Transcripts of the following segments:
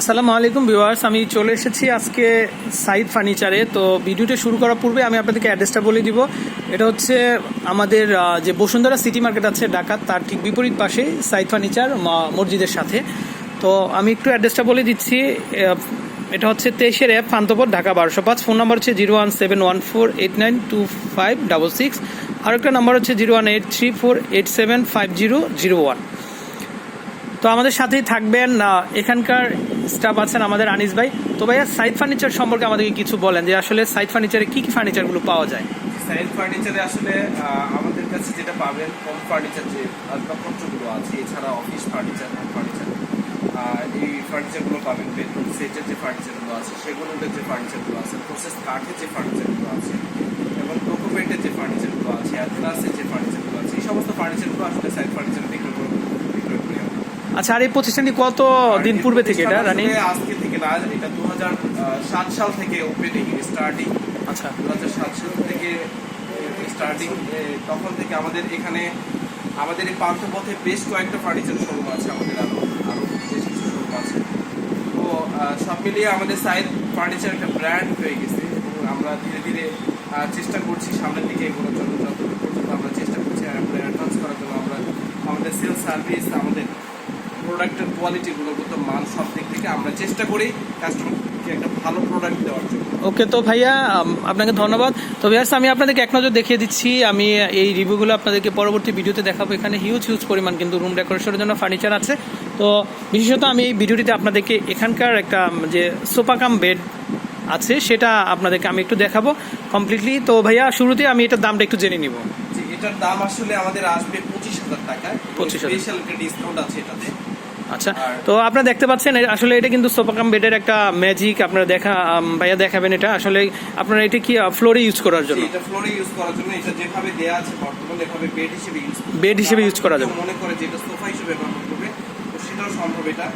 আসসালামু আলাইকুম ভিউয়ার্স, আমি চলে এসেছি আজকে সাইদ ফার্নিচারে। তো ভিডিওটা শুরু করার পূর্বে আমি আপনাদেরকে অ্যাড্রেসটা বলে দিব। এটা হচ্ছে আমাদের যে বসুন্ধরা সিটি মার্কেট আছে ঢাকা তার ঠিক বিপরীত পাশে সাইদ ফার্নিচার মসজিদের সাথে। তো আমি একটু অ্যাড্রেসটা বলে দিচ্ছি এটা হচ্ছে তেইশের অ্যাপ ফান্তপর ঢাকা বারোশো পাঁচ। ফোন নাম্বার হচ্ছে zero one seven one four eight nine two five double six. আর একটা নাম্বার হচ্ছে zero one eight three four eight seven five zero zero one. তো আমাদের সাথেই থাকবেন এখানকার স্টাফ আছেন আমাদের আনিস ভাই। তো ভাইয়া সাইড ফার্নিচার সম্পর্কে আমাদেরকে কিছু বলেন যে আসলে সাইড ফার্নিচারে কি কি ফার্নিচারগুলো পাওয়া যায়? সাইড ফার্নিচারে আসলে আমাদের কাছে যেটা পাবেন হোম ফার্নিচার যে আসবাবপত্রগুলো আছে, এছাড়া অফিস ফার্নিচার হোম ফার্নিচার এই ফার্নিচারগুলো পাবেন বেডরুম সেটের যে ফার্নিচারগুলো আছে, সেগুলোতে যে ফার্নিচারগুলো আছে প্রসেস কাঠের যে ফার্নিচারগুলো আছে, এবং ডকুমেন্টের যে ফার্নিচারগুলো আছে অ্যাথলাসের যে ফার্নিচারগুলো আছে, এই সমস্ত ফার্নিচারগুলো আসলে সাইড ফার্নিচার বিক্রয় করে বিক্রয় করি আমরা। আচ্ছা আর এই প্রতিষ্ঠানটি কত দিন পূর্বে থেকে এটা রানি আজকে থেকে না এটা দু সাত সাল থেকে ওপেনিং স্টার্টিং আচ্ছা। দু সাত সাল থেকে স্টার্টিং তখন থেকে আমাদের এখানে আমাদের এই পান্থপথে বেশ কয়েকটা ফার্নিচার শোরুম আছে আমাদের আরও আরও বেশ কিছু শোরুম আছে। তো সব মিলিয়ে আমাদের সাইড ফার্নিচার একটা ব্র্যান্ড হয়ে গেছে এবং আমরা ধীরে ধীরে চেষ্টা করছি সামনের দিকে এগোনোর জন্য যতদূর পর্যন্ত আমরা চেষ্টা করছি আমরা অ্যাডভান্স করার জন্য আমরা আমাদের সেল সার্ভিস আমাদের প্রোডাক্টের কোয়ালিটি গুণগত মান সব দিক থেকে আমরা চেষ্টা করি কাস্টমারকে একটা ভালো প্রোডাক্ট দেওয়ার জন্য। ওকে তো ভাইয়া আপনাকে ধন্যবাদ। তো ভিউয়ার্স আমি আপনাদেরকে এক নজর দেখিয়ে দিচ্ছি। আমি এই রিভিউগুলো আপনাদেরকে পরবর্তী ভিডিওতে দেখাবো। এখানে হিউজ হিউজ পরিমাণ কিন্তু রুম ডেকোরেশনের জন্য ফার্নিচার আছে। তো বিশেষত আমি এই ভিডিওটিতে আপনাদেরকে এখানকার একটা যে সোফা কাম বেড আছে, সেটা আপনাদেরকে আমি একটু দেখাবো কমপ্লিটলি তো ভাইয়া শুরুতে আমি এটার দামটা একটু জেনে নিব। এটার দাম আসলে আমাদের আসবে পঁচিশ হাজার টাকা। পঁচিশ স্পেশাল একটা ডিসকাউন্ট আছে এটাতে। আচ্ছা তো আপনারা দেখতে পাচ্ছেন আসলে এটা কিন্তু সোফাকাম বেডের একটা ম্যাজিক আপনারা দেখা ভাইয়া দেখাবেন এটা। আসলে আপনারা এটা কি ফ্লোরে ইউজ করার জন্য? এটা ফ্লোরে ইউজ করার জন্য এটা যেভাবে দেয়া আছে বর্তমানে এভাবে বেড হিসেবে ইউজ বেড হিসেবে ইউজ করা যাবে। মনে করে যে এটা সোফা হিসেবে ব্যবহার করবে সেটাও সম্ভব এটা।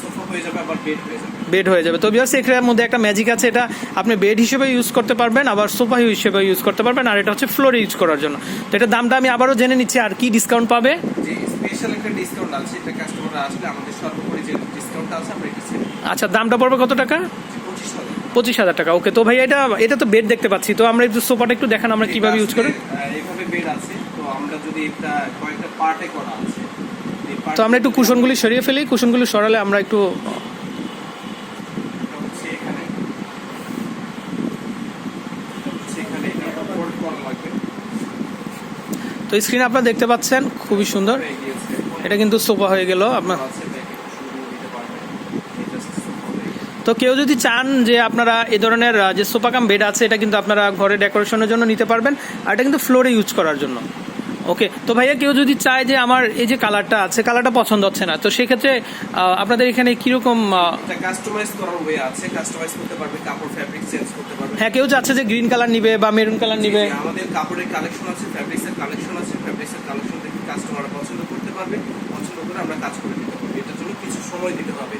সোফা হয়ে যাবে আবার বেড হয়ে যাবে। বেড হয়ে যাবে। তো বিয়ার্স এটার মধ্যে একটা ম্যাজিক আছে এটা আপনি বেড হিসেবে ইউজ করতে পারবেন আবার সোফা হিসেবে ইউজ করতে পারবেন আর এটা হচ্ছে ফ্লোরে ইউজ করার জন্য। তো এটার দামটা আমি আবারও জেনে নিচ্ছি আর কি ডিসকাউন্ট পাবে? যে স্পেশাল একটা ডিসকাউন্ট আছে এটা কাস্টমাররা আসলে আমাদের সর্বোপরি যে আছে আমরা এটা আচ্ছা দামটা পড়বে কত টাকা? পঁচিশ হাজার। টাকা ওকে তো ভাই এটা এটা তো বেড দেখতে পাচ্ছি তো আমরা একটু সোফাটা একটু দেখান আমরা কীভাবে ইউজ করি? এইভাবে বেড আছে তো আমরা যদি এটা কয়েকটা পার্টে করা আছে তো আমরা একটু কুশনগুলি সরিয়ে ফেলি, কুশনগুলি সরালে আমরা একটু তো স্ক্রিনে আপনারা দেখতে পাচ্ছেন, খুবই সুন্দর এটা কিন্তু সোফা হয়ে গেল, আপনার। তো কেউ যদি চান যে আপনারা এ ধরনের যে সোফা কাম বেড আছে, এটা কিন্তু আপনারা ঘরে ডেকোরেশনের জন্য নিতে পারবেন, আর এটা কিন্তু ফ্লোরে ইউজ করার জন্য ওকে তো ভাইয়া কেউ যদি চায় যে আমার এই যে কালারটা আছে কালারটা পছন্দ হচ্ছে না তো সেক্ষেত্রে আপনাদের এখানে কীরকম কাস্টমাইজ করার ওয়ে আছে কাস্টমাইজ করতে পারবে কাপড় ফ্যাব্রিক চেঞ্জ করতে পারবে। হ্যাঁ কেউ চাচ্ছে যে গ্রিন কালার নিবে বা মেরুন কালার নিবে। আমাদের কাপড়ের কালেকশন আছে ফ্যাব্রিক্সের কালেকশন আছে ফ্যাব্রিক্সের কালেকশন দেখে কাস্টমাররা পছন্দ করতে পারবে পছন্দ করে আমরা কাজ করে দিতে পারব। এটার জন্য কিছু সময় দিতে হবে।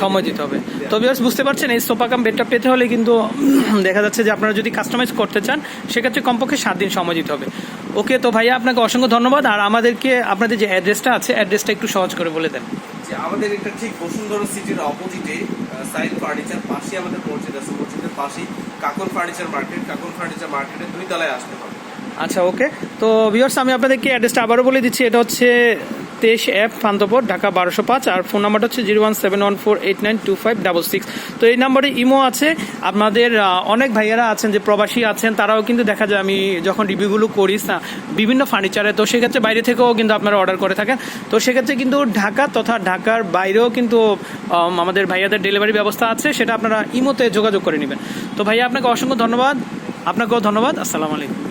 সময় দিতে হবে। তো বিয়ার্স বুঝতে পারছেন এই সোফা কাম বেডটা পেতে হলে কিন্তু দেখা যাচ্ছে যে আপনারা যদি কাস্টমাইজ করতে চান সেক্ষেত্রে কমপক্ষে সাত দিন সময় দিতে হবে। ওকে তো ভাইয়া আপনাকে অসংখ্য ধন্যবাদ। আর আমাদেরকে আপনাদের যে অ্যাড্রেসটা আছে অ্যাড্রেসটা একটু সহজ করে বলে দেন। যে আমাদের এটা ঠিক বসুন্ধরা সিটির অপোজিটে সাইড ফার্নিচার পাশে আমাদের মসজিদ আছে মসজিদের পাশেই Kakon furniture market Kakon furniture মার্কেটের দুই তলায় আসতে হবে। আচ্ছা ওকে। তো ভিউয়ার্স আমি আপনাদেরকে অ্যাড্রেসটা আবারও বলে দিচ্ছি। এটা হচ্ছে তেইশ অ্যাপ ফান্তপর, ঢাকা বারোশো পাঁচ, আর ফোন নাম্বারটা হচ্ছে zero one seven one four eight nine two five double six. তো এই নাম্বারে ইমো আছে। আপনাদের অনেক ভাইয়ারা আছেন যে প্রবাসী আছেন, তারাও কিন্তু দেখা যায় আমি যখন রিভিউগুলো করি বিভিন্ন ফার্নিচারে, তো সেক্ষেত্রে বাইরে থেকেও কিন্তু আপনারা অর্ডার করে থাকেন। তো সেক্ষেত্রে কিন্তু ঢাকা তথা ঢাকার বাইরেও কিন্তু আমাদের ভাইয়াদের ডেলিভারি ব্যবস্থা আছে, সেটা আপনারা ইমোতে যোগাযোগ করে নেবেন। তো ভাইয়া, আপনাকে অসংখ্য ধন্যবাদ। আপনাকেও ধন্যবাদ। আসসালামু আলাইকুম।